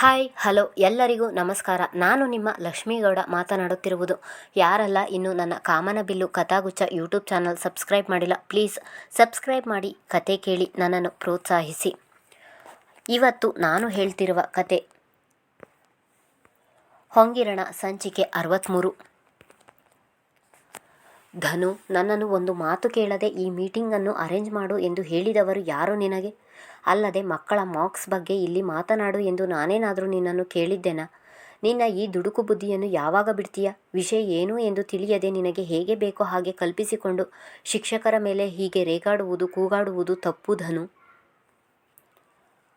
Hi, hello, ಎಲ್ಲರಿಗೂ ನಮಸ್ಕಾರ. ನಾನು ನಿಮ್ಮ ಲಕ್ಷ್ಮೀಗೌಡ ಮಾತನಾಡುತ್ತಿರುವುದು. ಯಾರಲ್ಲ, ಇನ್ನು ನನ್ನ Kamanabillu Kathaguchha YouTube channel subscribe ಮಾಡಿಲ್ಲ, ಪ್ಲೀಸ್ ಸಬ್ಸ್ಕ್ರೈಬ್ ಮಾಡಿ, ಕತೆ ಕೇಳಿ ನನ್ನನ್ನು ಪ್ರೋತ್ಸಾಹಿಸಿ. ಇವತ್ತು ನಾನು ಹೇಳ್ತಿರುವ ಕತೆ ಹೊಂಗಿರಣ ಸಂಚಿಕೆ ಅರವತ್ತ್ಮೂರು ಧನು, ನನ್ನನ್ನು ಒಂದು ಮಾತು ಕೇಳದೆ ಈ ಮೀಟಿಂಗನ್ನು ಅರೇಂಜ್ ಮಾಡು ಎಂದು ಹೇಳಿದವರು ಯಾರು ನಿನಗೆ? ಅಲ್ಲದೆ ಮಕ್ಕಳ ಮಾರ್ಕ್ಸ್ ಬಗ್ಗೆ ಇಲ್ಲಿ ಮಾತನಾಡು ಎಂದು ನಾನೇನಾದರೂ ನಿನ್ನನ್ನು ಕೇಳಿದ್ದೆನಾ? ನಿನ್ನ ಈ ದುಡುಕು ಬುದ್ಧಿಯನ್ನು ಯಾವಾಗ ಬಿಡ್ತೀಯ? ವಿಷಯ ಏನು ಎಂದು ತಿಳಿಯದೆ ನಿನಗೆ ಹೇಗೆ ಬೇಕೋ ಹಾಗೆ ಕಲ್ಪಿಸಿಕೊಂಡು ಶಿಕ್ಷಕರ ಮೇಲೆ ಹೀಗೆ ರೇಗಾಡುವುದು, ಕೂಗಾಡುವುದು ತಪ್ಪು ಧನು.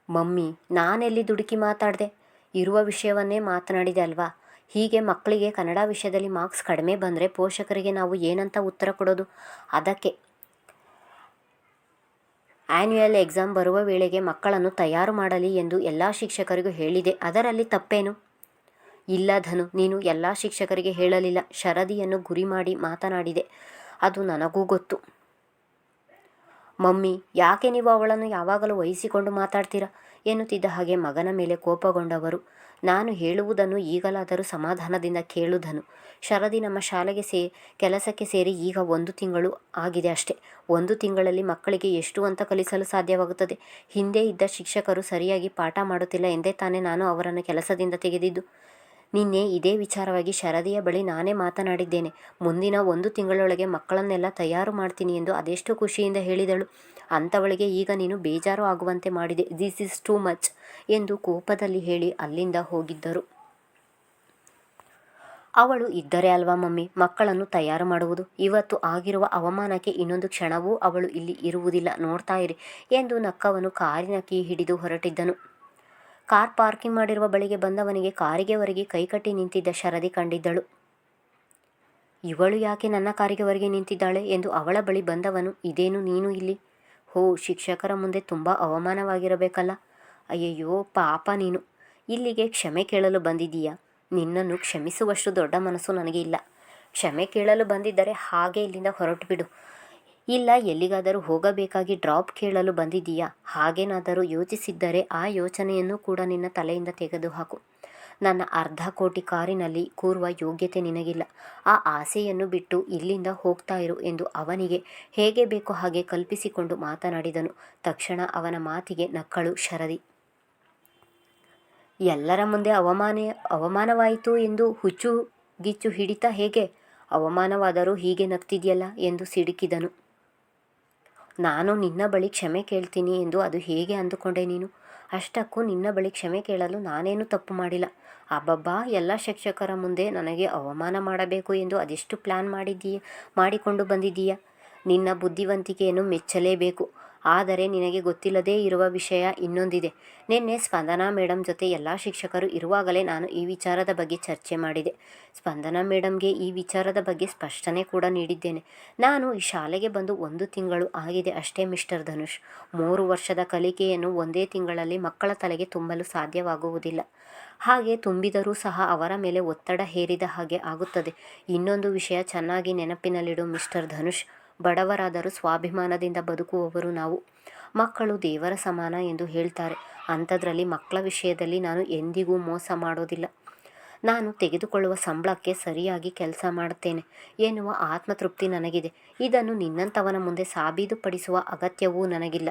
ಮಮ್ಮಿ, ನಾನೆಲ್ಲಿ ದುಡುಕಿ ಮಾತಾಡಿದೆ? ಇರುವ ವಿಷಯವನ್ನೇ ಮಾತನಾಡಿದೆ ಅಲ್ವಾ? ಹೀಗೆ ಮಕ್ಕಳಿಗೆ ಕನ್ನಡ ವಿಷಯದಲ್ಲಿ ಮಾರ್ಕ್ಸ್ ಕಡಿಮೆ ಬಂದರೆ ಪೋಷಕರಿಗೆ ನಾವು ಏನಂತ ಉತ್ತರ ಕೊಡೋದು? ಅದಕ್ಕೆ ಆ್ಯನ್ಯುಯಲ್ ಎಕ್ಸಾಮ್ ಬರುವ ವೇಳೆಗೆ ಮಕ್ಕಳನ್ನು ತಯಾರು ಮಾಡಲಿ ಎಂದು ಎಲ್ಲ ಶಿಕ್ಷಕರಿಗೂ ಹೇಳಿದೆ. ಅದರಲ್ಲಿ ತಪ್ಪೇನು? ಇಲ್ಲ ಧನು, ನೀನು ಎಲ್ಲ ಶಿಕ್ಷಕರಿಗೆ ಹೇಳಲಿಲ್ಲ. ಶರದಿಯನ್ನು ಗುರಿ ಮಾಡಿ ಮಾತನಾಡಿದೆ. ಅದು ನನಗೂ ಗೊತ್ತು. ಮಮ್ಮಿ, ಯಾಕೆ ನೀವು ಅವಳನ್ನು ಯಾವಾಗಲೂ ವಹಿಸಿಕೊಂಡು ಮಾತಾಡ್ತೀರಾ? ಎನ್ನುತ್ತಿದ್ದ ಹಾಗೆ ಮಗನ ಮೇಲೆ ಕೋಪಗೊಂಡವರು. ನಾನು ಹೇಳುವುದನ್ನು ಈಗಲಾದರೂ ಸಮಾಧಾನದಿಂದ ಕೇಳುದನು. ಶರದಿ ನಮ್ಮ ಶಾಲೆಗೆ ಸೇ, ಕೆಲಸಕ್ಕೆ ಸೇರಿ ಈಗ ಒಂದು ತಿಂಗಳು ಆಗಿದೆ ಅಷ್ಟೆ. ಒಂದು ತಿಂಗಳಲ್ಲಿ ಮಕ್ಕಳಿಗೆ ಎಷ್ಟು ಅಂತ ಕಲಿಸಲು ಸಾಧ್ಯವಾಗುತ್ತದೆ. ಹಿಂದೆ ಇದ್ದ ಶಿಕ್ಷಕರು ಸರಿಯಾಗಿ ಪಾಠ ಮಾಡುತ್ತಿಲ್ಲ ಎಂದೇ ತಾನೇ ನಾನು ಅವರನ್ನು ಕೆಲಸದಿಂದ ತೆಗೆದಿದ್ದು. ನಿನ್ನೆ ಇದೇ ವಿಚಾರವಾಗಿ ಶರದಿಯ ಬಳಿ ನಾನೇ ಮಾತನಾಡಿದ್ದೇನೆ. ಮುಂದಿನ ಒಂದು ತಿಂಗಳೊಳಗೆ ಮಕ್ಕಳನ್ನೆಲ್ಲ ತಯಾರು ಮಾಡ್ತೀನಿ ಎಂದು ಅದೆಷ್ಟು ಖುಷಿಯಿಂದ ಹೇಳಿದಳು. ಅಂಥವಳಿಗೆ ಈಗ ನೀನು ಬೇಜಾರು ಆಗುವಂತೆ ಮಾಡಿದೆ. ದಿಸ್ ಇಸ್ ಟೂ ಮಚ್ ಎಂದು ಕೋಪದಲ್ಲಿ ಹೇಳಿ ಅಲ್ಲಿಂದ ಹೋಗಿದ್ದರು. ಅವಳು, ಇದ್ದರೆ ಅಲ್ವಾ ಮಮ್ಮಿ, ಮಕ್ಕಳನ್ನು ತಯಾರು ಮಾಡುವುದು? ಇವತ್ತು ಆಗಿರುವ ಅವಮಾನಕ್ಕೆ ಇನ್ನೊಂದು ಕ್ಷಣವೂ ಅವಳು ಇಲ್ಲಿ ಇರುವುದಿಲ್ಲ. ನೋಡ್ತಾ ಇರಿ ಎಂದು ನಕ್ಕವನು ಕಾರಿನ ಕೀ ಹಿಡಿದು ಹೊರಟಿದ್ದನು. ಕಾರ್ ಪಾರ್ಕಿಂಗ್ ಮಾಡಿರುವ ಬಳಿಗೆ ಬಂದವನಿಗೆ ಕಾರಿಗೆ ಹೊರಗೆ ಕೈಕಟ್ಟಿ ನಿಂತಿದ್ದ ಶರದಿ ಕಂಡಿದ್ದಳು. ಇವಳು ಯಾಕೆ ನನ್ನ ಕಾರಿಗೆ ಹೊರಗೆ ನಿಂತಿದ್ದಾಳೆ ಎಂದು ಅವಳ ಬಳಿ ಬಂದವನು, ಇದೇನು ನೀನು ಇಲ್ಲಿ? ಹೋ, ಶಿಕ್ಷಕರ ಮುಂದೆ ತುಂಬ ಅವಮಾನವಾಗಿರಬೇಕಲ್ಲ. ಅಯ್ಯಯ್ಯೋ, ಪಾಪ ನೀನು. ಇಲ್ಲಿಗೆ ಕ್ಷಮೆ ಕೇಳಲು ಬಂದಿದ್ದೀಯಾ? ನಿನ್ನನ್ನು ಕ್ಷಮಿಸುವಷ್ಟು ದೊಡ್ಡ ಮನಸ್ಸು ನನಗೆ ಇಲ್ಲ. ಕ್ಷಮೆ ಕೇಳಲು ಬಂದಿದ್ದರೆ ಹಾಗೆ ಇಲ್ಲಿಂದ ಹೊರಟು ಬಿಡು. ಇಲ್ಲ, ಎಲ್ಲಿಗಾದರೂ ಹೋಗಬೇಕಾಗಿ ಡ್ರಾಪ್ ಕೇಳಲು ಬಂದಿದ್ದೀಯಾ? ಹಾಗೇನಾದರೂ ಯೋಚಿಸಿದ್ದರೆ ಆ ಯೋಚನೆಯನ್ನು ಕೂಡ ನಿನ್ನ ತಲೆಯಿಂದ ತೆಗೆದುಹಾಕು. ನನ್ನ ಅರ್ಧ ಕೋಟಿ ಕಾರಿನಲ್ಲಿ ಕೂರುವ ಯೋಗ್ಯತೆ ನಿನಗಿಲ್ಲ. ಆ ಆಸೆಯನ್ನು ಬಿಟ್ಟು ಇಲ್ಲಿಂದ ಹೋಗ್ತಾ ಇರು ಎಂದು ಅವನಿಗೆ ಹೇಗೆ ಬೇಕೋ ಹಾಗೆ ಕಲ್ಪಿಸಿಕೊಂಡು ಮಾತನಾಡಿದನು. ತಕ್ಷಣ ಅವನ ಮಾತಿಗೆ ನಕ್ಕಳು ಶರದಿ. ಎಲ್ಲರ ಮುಂದೆ ಅವಮಾನ, ಅವಮಾನವಾಯಿತು ಎಂದು ಹುಚ್ಚು ಗಿಚ್ಚು ಹಿಡಿತ ಹೇಗೆ? ಅವಮಾನವಾದರೂ ಹೀಗೆ ನಗ್ತಿದೆಯಲ್ಲ ಎಂದು ಸಿಡುಕಿದನು. ನಾನು ನಿನ್ನ ಬಳಿ ಕ್ಷಮೆ ಕೇಳ್ತೀನಿ ಎಂದು ಅದು ಹೇಗೆ ಅಂದುಕೊಂಡೆ ನೀನು? ಅಷ್ಟಕ್ಕೂ ನಿನ್ನ ಬಳಿ ಕ್ಷಮೆ ಕೇಳಲು ನಾನೇನು ತಪ್ಪು ಮಾಡಿಲ್ಲ. ಅಬ್ಬಬ್ಬಾ, ಎಲ್ಲ ಶಿಕ್ಷಕರ ಮುಂದೆ ನನಗೆ ಅವಮಾನ ಮಾಡಬೇಕು ಎಂದು ಅದೆಷ್ಟು ಪ್ಲ್ಯಾನ್ ಮಾಡಿದ್ದೀಯ, ಮಾಡಿಕೊಂಡು ಬಂದಿದ್ದೀಯ? ನಿನ್ನ ಬುದ್ಧಿವಂತಿಕೆಯನ್ನು ಮೆಚ್ಚಲೇಬೇಕು. ಆದರೆ ನಿನಗೆ ಗೊತ್ತಿಲ್ಲದೇ ಇರುವ ವಿಷಯ ಇನ್ನೊಂದಿದೆ. ನಿನ್ನೆ ಸ್ಪಂದನಾ ಮೇಡಮ್ ಜೊತೆ ಎಲ್ಲ ಶಿಕ್ಷಕರು ಇರುವಾಗಲೇ ನಾನು ಈ ವಿಚಾರದ ಬಗ್ಗೆ ಚರ್ಚೆ ಮಾಡಿದೆ. ಸ್ಪಂದನಾ ಮೇಡಮ್ಗೆ ಈ ವಿಚಾರದ ಬಗ್ಗೆ ಸ್ಪಷ್ಟನೆ ಕೂಡ ನೀಡಿದ್ದೇನೆ. ನಾನು ಈ ಶಾಲೆಗೆ ಬಂದು ಒಂದು ತಿಂಗಳು ಆಗಿದೆ ಅಷ್ಟೇ ಮಿಸ್ಟರ್ ಧನುಷ್. ಮೂರು ವರ್ಷದ ಕಲಿಕೆಯನ್ನು ಒಂದೇ ತಿಂಗಳಲ್ಲಿ ಮಕ್ಕಳ ತಲೆಗೆ ತುಂಬಲು ಸಾಧ್ಯವಾಗುವುದಿಲ್ಲ. ಹಾಗೆ ತುಂಬಿದರೂ ಸಹ ಅವರ ಮೇಲೆ ಒತ್ತಡ ಹೇರಿದ ಹಾಗೆ ಆಗುತ್ತದೆ. ಇನ್ನೊಂದು ವಿಷಯ ಚೆನ್ನಾಗಿ ನೆನಪಿನಲ್ಲಿಡು ಮಿಸ್ಟರ್ ಧನುಷ್. ಬಡವರಾದರೂ ಸ್ವಾಭಿಮಾನದಿಂದ ಬದುಕುವವರು ನಾವು. ಮಕ್ಕಳು ದೇವರ ಸಮಾನ ಎಂದು ಹೇಳ್ತಾರೆ. ಅಂಥದ್ರಲ್ಲಿ ಮಕ್ಕಳ ವಿಷಯದಲ್ಲಿ ನಾನು ಎಂದಿಗೂ ಮೋಸ ಮಾಡೋದಿಲ್ಲ. ನಾನು ತೆಗೆದುಕೊಳ್ಳುವ ಸಂಬಳಕ್ಕೆ ಸರಿಯಾಗಿ ಕೆಲಸ ಮಾಡುತ್ತೇನೆ ಎನ್ನುವ ಆತ್ಮತೃಪ್ತಿ ನನಗಿದೆ. ಇದನ್ನು ನಿನ್ನಂಥವನ ಮುಂದೆ ಸಾಬೀತುಪಡಿಸುವ ಅಗತ್ಯವೂ ನನಗಿಲ್ಲ.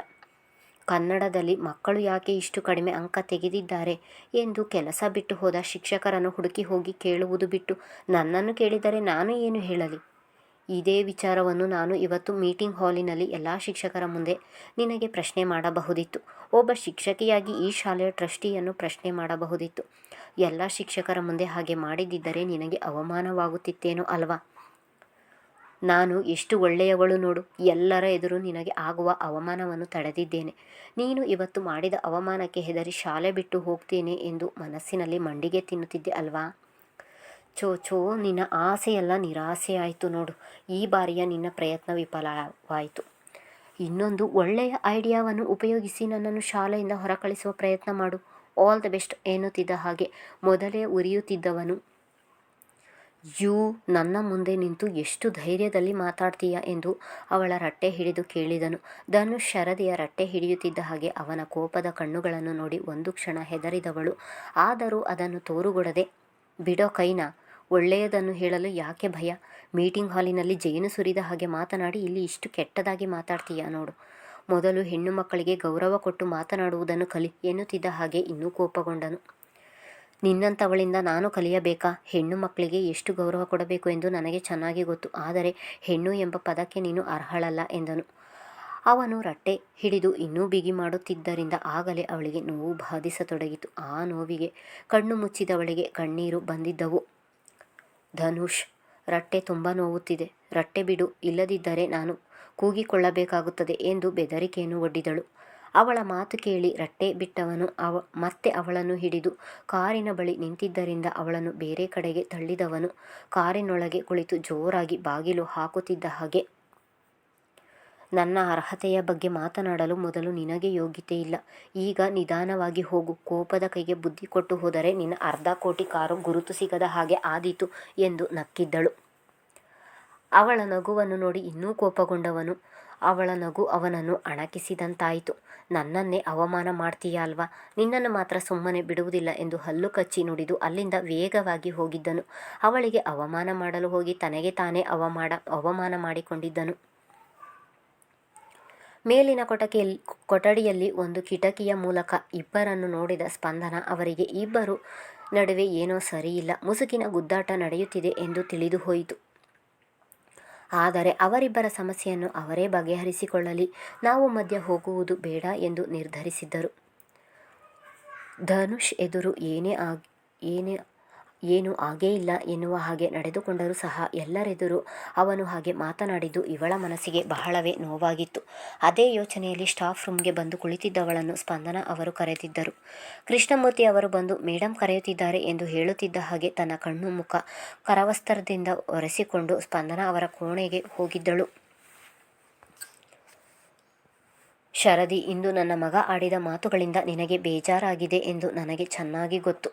ಕನ್ನಡದಲ್ಲಿ ಮಕ್ಕಳು ಯಾಕೆ ಇಷ್ಟು ಕಡಿಮೆ ಅಂಕ ತೆಗೆದಿದ್ದಾರೆ ಎಂದು ಕೆಲಸ ಬಿಟ್ಟು ಹೋದ ಶಿಕ್ಷಕರನ್ನು ಹುಡುಕಿ ಹೋಗಿ ಕೇಳುವುದು ಬಿಟ್ಟು ನನ್ನನ್ನು ಕೇಳಿದರೆ ನಾನು ಏನು ಹೇಳಲಿ? ಇದೇ ವಿಚಾರವನ್ನು ನಾನು ಇವತ್ತು ಮೀಟಿಂಗ್ ಹಾಲಿನಲ್ಲಿ ಎಲ್ಲ ಶಿಕ್ಷಕರ ಮುಂದೆ ನಿನಗೆ ಪ್ರಶ್ನೆ ಮಾಡಬಹುದಿತ್ತು. ಒಬ್ಬ ಶಿಕ್ಷಕಿಯಾಗಿ ಈ ಶಾಲೆಯ ಟ್ರಸ್ಟಿಯನ್ನು ಪ್ರಶ್ನೆ ಮಾಡಬಹುದಿತ್ತು. ಎಲ್ಲ ಶಿಕ್ಷಕರ ಮುಂದೆ ಹಾಗೆ ಮಾಡಿದ್ದಿದ್ದರೆ ನಿನಗೆ ಅವಮಾನವಾಗುತ್ತಿತ್ತೇನೋ ಅಲ್ವಾ? ನಾನು ಎಷ್ಟು ಒಳ್ಳೆಯವಳು ನೋಡು. ಎಲ್ಲರ ಎದುರು ನಿನಗೆ ಆಗುವ ಅವಮಾನವನ್ನು ತಡೆದಿದ್ದೇನೆ. ನೀನು ಇವತ್ತು ಮಾಡಿದ ಅವಮಾನಕ್ಕೆ ಹೆದರಿ ಶಾಲೆ ಬಿಟ್ಟು ಹೋಗ್ತೇನೆ ಎಂದು ಮನಸ್ಸಿನಲ್ಲಿ ಮಂಡಿಗೆ ತಿನ್ನುತ್ತಿದ್ದೆ ಅಲ್ವಾ? ಚೋ ಚೋ ನಿನ್ನ ಆಸೆಯೆಲ್ಲ ನಿರಾಸೆ ಆಯಿತು ನೋಡು. ಈ ಬಾರಿಯ ನಿನ್ನ ಪ್ರಯತ್ನ ವಿಫಲವಾಯಿತು. ಇನ್ನೊಂದು ಒಳ್ಳೆಯ ಐಡಿಯಾವನ್ನು ಉಪಯೋಗಿಸಿ ನನ್ನನ್ನು ಶಾಲೆಯಿಂದ ಹೊರಕಳಿಸುವ ಪ್ರಯತ್ನ ಮಾಡು. ಆಲ್ ದ ಬೆಸ್ಟ್ ಎನ್ನುತ್ತಿದ್ದ ಹಾಗೆ ಮೊದಲೇ ಉರಿಯುತ್ತಿದ್ದವನು. ಯು, ನನ್ನ ಮುಂದೆ ನಿಂತು ಎಷ್ಟು ಧೈರ್ಯದಲ್ಲಿ ಮಾತಾಡ್ತೀಯ ಎಂದು ಅವಳ ರಟ್ಟೆ ಹಿಡಿದು ಕೇಳಿದನು. ಧನುಷ್ ಶರದಿಯ ರಟ್ಟೆ ಹಿಡಿಯುತ್ತಿದ್ದ ಹಾಗೆ ಅವನ ಕೋಪದ ಕಣ್ಣುಗಳನ್ನು ನೋಡಿ ಒಂದು ಕ್ಷಣ ಹೆದರಿದವಳು. ಆದರೂ ಅದನ್ನು ತೋರುಗೊಡದೆ, ಬಿಡೋ ಕೈನ? ಒಳ್ಳೆಯದನ್ನು ಹೇಳಲು ಯಾಕೆ ಭಯ? ಮೀಟಿಂಗ್ ಹಾಲಿನಲ್ಲಿ ಜೇನು ಸುರಿದ ಹಾಗೆ ಮಾತನಾಡಿ, ಇಲ್ಲಿ ಇಷ್ಟು ಕೆಟ್ಟದಾಗಿ ಮಾತಾಡ್ತೀಯಾ ನೋಡು. ಮೊದಲು ಹೆಣ್ಣು ಮಕ್ಕಳಿಗೆ ಗೌರವ ಕೊಟ್ಟು ಮಾತನಾಡುವುದನ್ನು ಕಲಿ ಎನ್ನುತ್ತಿದ್ದ ಹಾಗೆ ಇನ್ನೂ ಕೋಪಗೊಂಡನು. ನಿನ್ನಂಥವಳಿಂದ ನಾನು ಕಲಿಯಬೇಕಾ? ಹೆಣ್ಣು ಮಕ್ಕಳಿಗೆ ಎಷ್ಟು ಗೌರವ ಕೊಡಬೇಕು ಎಂದು ನನಗೆ ಚೆನ್ನಾಗಿ ಗೊತ್ತು. ಆದರೆ ಹೆಣ್ಣು ಎಂಬ ಪದಕ್ಕೆ ನೀನು ಅರ್ಹಳಲ್ಲ ಎಂದನು. ಅವನು ರಟ್ಟೆ ಹಿಡಿದು ಇನ್ನೂ ಬಿಗಿ ಮಾಡುತ್ತಿದ್ದರಿಂದ ಆಗಲೇ ಅವಳಿಗೆ ನೋವು ಬಾಧಿಸತೊಡಗಿತು. ಆ ನೋವಿಗೆ ಕಣ್ಣು ಮುಚ್ಚಿದವಳಿಗೆ ಕಣ್ಣೀರು ಬಂದಿದ್ದವು. ಧನುಷ್, ರಟ್ಟೆ ತುಂಬ ನೋವುತ್ತಿದೆ. ರಟ್ಟೆ ಬಿಡು, ಇಲ್ಲದಿದ್ದರೆ ನಾನು ಕೂಗಿಕೊಳ್ಳಬೇಕಾಗುತ್ತದೆ ಎಂದು ಬೆದರಿಕೆಯನ್ನು ಒಡ್ಡಿದಳು. ಅವಳ ಮಾತು ಕೇಳಿ ರಟ್ಟೆ ಬಿಟ್ಟವನು ಅವ, ಮತ್ತೆ ಅವಳನ್ನು ಹಿಡಿದು ಕಾರಿನ ಬಳಿ ನಿಂತಿದ್ದರಿಂದ ಅವಳನ್ನು ಬೇರೆ ಕಡೆಗೆ ತಳ್ಳಿದವನು. ಕಾರಿನೊಳಗೆ ಕುಳಿತು ಜೋರಾಗಿ ಬಾಗಿಲು ಹಾಕುತ್ತಿದ್ದ ಹಾಗೆ ನನ್ನ ಅರ್ಹತೆಯ ಬಗ್ಗೆ ಮಾತನಾಡಲು ಮೊದಲು ನಿನಗೆ ಯೋಗ್ಯತೆ ಇಲ್ಲ. ಈಗ ನಿಧಾನವಾಗಿ ಹೋಗು. ಕೋಪದ ಕೈಗೆ ಬುದ್ಧಿ ಕೊಟ್ಟು ಹೋದರೆ ನಿನ್ನ ಅರ್ಧ ಕೋಟಿ ಕಾರು ಗುರುತು ಸಿಗದ ಹಾಗೆ ಆದೀತು ಎಂದು ನಕ್ಕಿದ್ದಳು. ಅವಳ ನಗುವನ್ನು ನೋಡಿ ಇನ್ನೂ ಕೋಪಗೊಂಡವನು. ಅವಳ ನಗು ಅವನನ್ನು ಅಣಕಿಸಿದಂತಾಯಿತು. ನನ್ನನ್ನೇ ಅವಮಾನ ಮಾಡ್ತೀಯ ಅಲ್ವಾ? ನಿನ್ನನ್ನು ಮಾತ್ರ ಸುಮ್ಮನೆ ಬಿಡುವುದಿಲ್ಲ ಎಂದು ಹಲ್ಲು ಕಚ್ಚಿ ನುಡಿದು ಅಲ್ಲಿಂದ ವೇಗವಾಗಿ ಹೋಗಿದ್ದನು. ಅವಳಿಗೆ ಅವಮಾನ ಮಾಡಲು ಹೋಗಿ ತನಗೆ ತಾನೇ ಅವಮಾನ ಮಾಡಿಕೊಂಡಿದ್ದನು. ಮೇಲಿನ ಕೊಟಕೆಯಲ್ಲಿ ಕೊಠಡಿಯಲ್ಲಿ ಒಂದು ಕಿಟಕಿಯ ಮೂಲಕ ಇಬ್ಬರನ್ನು ನೋಡಿದ ಸ್ಪಂದನ, ಅವರಿಗೆ ಇಬ್ಬರು ನಡುವೆ ಏನೋ ಸರಿಯಿಲ್ಲ, ಮುಸುಕಿನ ಗುದ್ದಾಟ ನಡೆಯುತ್ತಿದೆ ಎಂದು ತಿಳಿದು ಹೋಯಿತು. ಆದರೆ ಅವರಿಬ್ಬರ ಸಮಸ್ಯೆಯನ್ನು ಅವರೇ ಬಗೆಹರಿಸಿಕೊಳ್ಳಲಿ, ನಾವು ಮಧ್ಯ ಹೋಗುವುದು ಬೇಡ ಎಂದು ನಿರ್ಧರಿಸಿದ್ದರು. ಧನುಷ್ ಎದುರು ಏನೇ ಆಗಿ, ಏನೇ ಏನು ಆಗೇ ಇಲ್ಲ ಎನ್ನುವ ಹಾಗೆ ನಡೆದುಕೊಂಡರೂ ಸಹ ಎಲ್ಲರೆದುರು ಅವನು ಹಾಗೆ ಮಾತನಾಡಿದ್ದು ಇವಳ ಮನಸ್ಸಿಗೆ ಬಹಳವೇ ನೋವಾಗಿತ್ತು. ಅದೇ ಯೋಚನೆಯಲ್ಲಿ ಸ್ಟಾಫ್ ರೂಮ್ಗೆ ಬಂದು ಕುಳಿತಿದ್ದವಳನ್ನು ಸ್ಪಂದನ ಅವರು ಕರೆದಿದ್ದರು. ಕೃಷ್ಣಮೂರ್ತಿ ಅವರು ಬಂದು ಮೇಡಮ್ ಕರೆಯುತ್ತಿದ್ದಾರೆ ಎಂದು ಹೇಳುತ್ತಿದ್ದ ಹಾಗೆ ತನ್ನ ಕಣ್ಣು ಮುಖ ಕರವಸ್ತ್ರದಿಂದ ಒರೆಸಿಕೊಂಡು ಸ್ಪಂದನ ಅವರ ಕೋಣೆಗೆ ಹೋಗಿದ್ದಳು. ಶರದಿ, ಇಂದು ನನ್ನ ಮಗ ಆಡಿದ ಮಾತುಗಳಿಂದ ನಿನಗೆ ಬೇಜಾರಾಗಿದೆ ಎಂದು ನನಗೆ ಚೆನ್ನಾಗಿ ಗೊತ್ತು.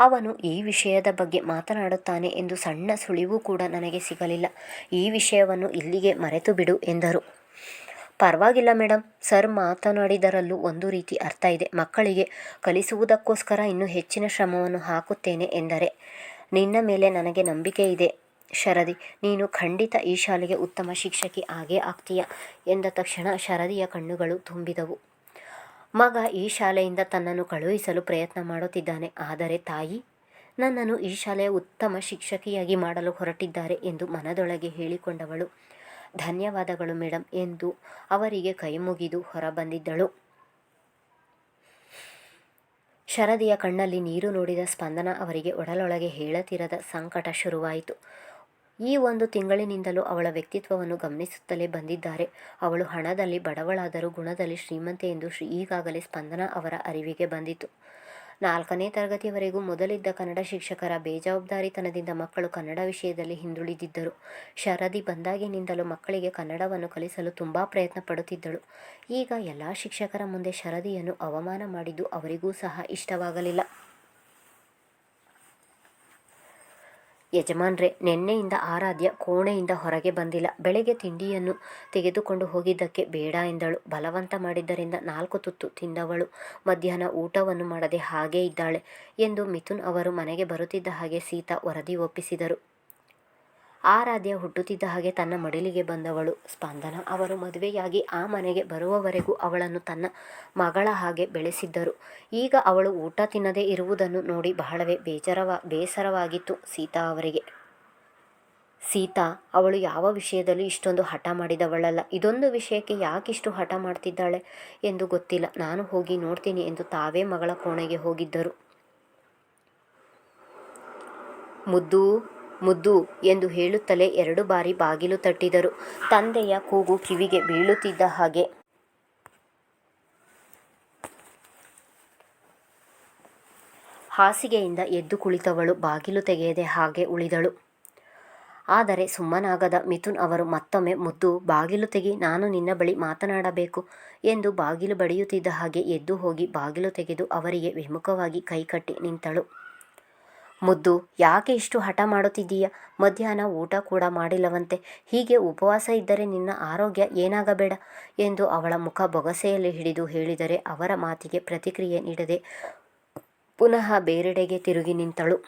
ಅವನು ಈ ವಿಷಯದ ಬಗ್ಗೆ ಮಾತನಾಡುತ್ತಾನೆ ಎಂದು ಸಣ್ಣ ಸುಳಿವು ಕೂಡ ನನಗೆ ಸಿಗಲಿಲ್ಲ. ಈ ವಿಷಯವನ್ನು ಇಲ್ಲಿಗೆ ಮರೆತು ಬಿಡು ಎಂದರು. ಪರವಾಗಿಲ್ಲ ಮೇಡಮ್ ಸರ್ ಮಾತನಾಡಿದರಲ್ಲೂ ಒಂದು ರೀತಿ ಅರ್ಥ ಇದೆ. ಮಕ್ಕಳಿಗೆ ಕಲಿಸುವುದಕ್ಕೋಸ್ಕರ ಇನ್ನೂ ಹೆಚ್ಚಿನ ಶ್ರಮವನ್ನು ಹಾಕುತ್ತೇನೆ ಎಂದರೆ, ನಿನ್ನ ಮೇಲೆ ನನಗೆ ನಂಬಿಕೆ ಇದೆ. ಶರದಿ, ನೀನು ಖಂಡಿತ ಈ ಶಾಲೆಗೆ ಉತ್ತಮ ಶಿಕ್ಷಕಿ ಆಗೇ ಆಗ್ತೀಯ ಎಂದ ತಕ್ಷಣ ಶರದಿಯ ಕಣ್ಣುಗಳು ತುಂಬಿದವು. ಮಗ ಈ ಶಾಲೆಯಿಂದ ತನ್ನನ್ನು ಕಳುಹಿಸಲು ಪ್ರಯತ್ನ ಮಾಡುತ್ತಿದ್ದಾನೆ. ಆದರೆ ತಾಯಿ ನನ್ನನ್ನು ಈ ಶಾಲೆಯ ಉತ್ತಮ ಶಿಕ್ಷಕಿಯಾಗಿ ಮಾಡಲು ಹೊರಟಿದ್ದಾರೆ ಎಂದು ಮನದೊಳಗೆ ಹೇಳಿಕೊಂಡವಳು. ಧನ್ಯವಾದಗಳು ಮೇಡಮ್ ಎಂದು ಅವರಿಗೆ ಕೈಮುಗಿದು ಹೊರಬಂದಿದ್ದಳು. ಶರದಿಯ ಕಣ್ಣಲ್ಲಿ ನೀರು ನೋಡಿದ ಸ್ಪಂದನ ಅವರಿಗೆ ಒಡಲೊಳಗೆ ಹೇಳತಿರದ ಸಂಕಟ ಶುರುವಾಯಿತು. ಈ ಒಂದು ತಿಂಗಳಿನಿಂದಲೂ ಅವಳ ವ್ಯಕ್ತಿತ್ವವನ್ನು ಗಮನಿಸುತ್ತಲೇ ಬಂದಿದ್ದಾರೆ. ಅವಳು ಹಣದಲ್ಲಿ ಬಡವಳಾದರೂ ಗುಣದಲ್ಲಿ ಶ್ರೀಮಂತೆ ಎಂದು ಶ್ರೀ ಈಗಾಗಲೇ ಸ್ಪಂದನ ಅವರ ಅರಿವಿಗೆ ಬಂದಿತು. ನಾಲ್ಕನೇ ತರಗತಿಯವರೆಗೂ ಮೊದಲಿದ್ದ ಕನ್ನಡ ಶಿಕ್ಷಕರ ಬೇಜವಾಬ್ದಾರಿತನದಿಂದ ಮಕ್ಕಳು ಕನ್ನಡ ವಿಷಯದಲ್ಲಿ ಹಿಂದುಳಿದಿದ್ದರು. ಶರದಿ ಬಂದಾಗಿನಿಂದಲೂ ಮಕ್ಕಳಿಗೆ ಕನ್ನಡವನ್ನು ಕಲಿಸಲು ತುಂಬ ಪ್ರಯತ್ನ ಪಡುತ್ತಿದ್ದಳು ಈಗ ಎಲ್ಲ ಶಿಕ್ಷಕರ ಮುಂದೆ ಶರದಿಯನ್ನು ಅವಮಾನ ಮಾಡಿದ್ದು ಅವರಿಗೂ ಸಹ ಇಷ್ಟವಾಗಲಿಲ್ಲ. ಯಜಮಾನ್ರೆ, ನಿನ್ನೆಯಿಂದ ಆರಾಧ್ಯ ಕೋಣೆಯಿಂದ ಹೊರಗೆ ಬಂದಿಲ್ಲ. ಬೆಳಗ್ಗೆ ತಿಂಡಿಯನ್ನು ತೆಗೆದುಕೊಂಡು ಹೋಗಿದ್ದಕ್ಕೆ ಬೇಡ ಎಂದಳು. ಬಲವಂತ ಮಾಡಿದ್ದರಿಂದ ನಾಲ್ಕು ತುತ್ತು ತಿಂದವಳು. ಮಧ್ಯಾಹ್ನ ಊಟವನ್ನು ಮಾಡದೆ ಹಾಗೇ ಇದ್ದಾಳೆ ಎಂದು ಮಿಥುನ್ ಅವರು ಮನೆಗೆ ಬರುತ್ತಿದ್ದ ಹಾಗೆ ಸೀತಾ ವರದಿ ಒಪ್ಪಿಸಿದರು. ಆರಾಧ್ಯ ಹುಟ್ಟುತ್ತಿದ್ದ ಹಾಗೆ ತನ್ನ ಮಡಿಲಿಗೆ ಬಂದವಳು. ಸ್ಪಂದನ, ಅವರು ಮದುವೆಯಾಗಿ ಆ ಮನೆಗೆ ಬರುವವರೆಗೂ ಅವಳನ್ನು ತನ್ನ ಮಗಳ ಹಾಗೆ ಬೆಳೆಸಿದ್ದರು. ಈಗ ಅವಳು ಊಟ ತಿನ್ನದೇ ಇರುವುದನ್ನು ನೋಡಿ ಬಹಳವೇ ಬೇಜಾರವ, ಬೇಸರವಾಗಿತ್ತು ಸೀತಾ ಅವರಿಗೆ. ಸೀತಾ, ಅವಳು ಯಾವ ವಿಷಯದಲ್ಲೂ ಇಷ್ಟೊಂದು ಹಠ ಮಾಡಿದವಳಲ್ಲ. ಇದೊಂದು ವಿಷಯಕ್ಕೆ ಯಾಕಿಷ್ಟು ಹಠ ಮಾಡ್ತಿದ್ದಾಳೆ ಎಂದು ಗೊತ್ತಿಲ್ಲ. ನಾನು ಹೋಗಿ ನೋಡ್ತೀನಿ ಎಂದು ತಾವೇ ಮಗಳ ಕೋಣೆಗೆ ಹೋಗಿದ್ದರು. ಮುದ್ದು ಮುದ್ದು ಎಂದು ಹೇಳುತ್ತಲೇ ಎರಡು ಬಾರಿ ಬಾಗಿಲು ತಟ್ಟಿದರು. ತಂದೆಯ ಕೂಗು ಕಿವಿಗೆ ಬೀಳುತ್ತಿದ್ದ ಹಾಗೆ. ಹಾಸಿಗೆಯಿಂದ ಎದ್ದು ಕುಳಿತವಳು ಬಾಗಿಲು ತೆಗೆಯದೆ ಹಾಗೆ ಉಳಿದಳು. ಆದರೆ ಸುಮ್ಮನಾಗದ ಮಿಥುನ್ ಅವರು ಮತ್ತೊಮ್ಮೆ, ಮುದ್ದು, ಬಾಗಿಲು ತೆಗಿ, ನಾನು ನಿನ್ನ ಬಳಿ ಮಾತನಾಡಬೇಕು ಎಂದು ಬಾಗಿಲು ಬಡಿಯುತ್ತಿದ್ದ ಹಾಗೆ ಎದ್ದು ಹೋಗಿ ಬಾಗಿಲು ತೆಗೆದು ಅವರಿಗೆ ವಿಮುಖವಾಗಿ ಕೈಕಟ್ಟಿ ನಿಂತಳು. ಮುದ್ದು, ಯಾಕೆ ಇಷ್ಟು ಹಠ ಮಾಡುತ್ತಿದ್ದೀಯ? ಮಧ್ಯಾಹ್ನ ಊಟ ಕೂಡ ಮಾಡಿಲ್ಲವಂತೆ. ಹೀಗೆ ಉಪವಾಸ ಇದ್ದರೆ ನಿನ್ನ ಆರೋಗ್ಯ ಏನಾಗಬೇಡ ಎಂದು ಅವಳ ಮುಖ ಬೊಗಸೆಯಲ್ಲಿ ಹಿಡಿದು ಹೇಳಿದರೆ ಅವರ ಮಾತಿಗೆ ಪ್ರತಿಕ್ರಿಯೆ ನೀಡದೆ ಪುನಃ ಬೇರೆಡೆಗೆ ತಿರುಗಿ ನಿಂತಳು.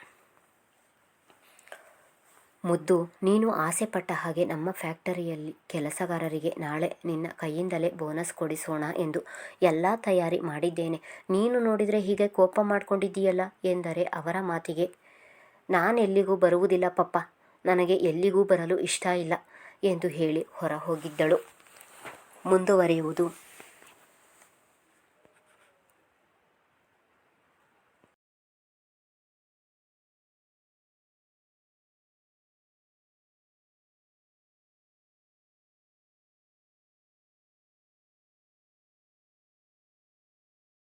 ಮುದ್ದು, ನೀನು ಆಸೆ ಪಟ್ಟ ಹಾಗೆ ನಮ್ಮ ಫ್ಯಾಕ್ಟರಿಯಲ್ಲಿ ಕೆಲಸಗಾರರಿಗೆ ನಾಳೆ ನಿನ್ನ ಕೈಯಿಂದಲೇ ಬೋನಸ್ ಕೊಡಿಸೋಣ ಎಂದು ಎಲ್ಲ ತಯಾರಿ ಮಾಡಿದ್ದೇನೆ. ನೀನು ನೋಡಿದರೆ ಹೀಗೆ ಕೋಪ ಮಾಡಿಕೊಂಡಿದ್ದೀಯಲ್ಲ ಎಂದರೆ ಅವರ ಮಾತಿಗೆ ನಾನೆಲ್ಲಿಗೂ ಬರುವುದಿಲ್ಲ ಪಪ್ಪ. ನನಗೆ ಎಲ್ಲಿಗೂ ಬರಲು ಇಷ್ಟ ಇಲ್ಲ ಎಂದು ಹೇಳಿ ಹೊರ ಹೋಗಿದ್ದಳು. ಮುಂದುವರಿಯುವುದು.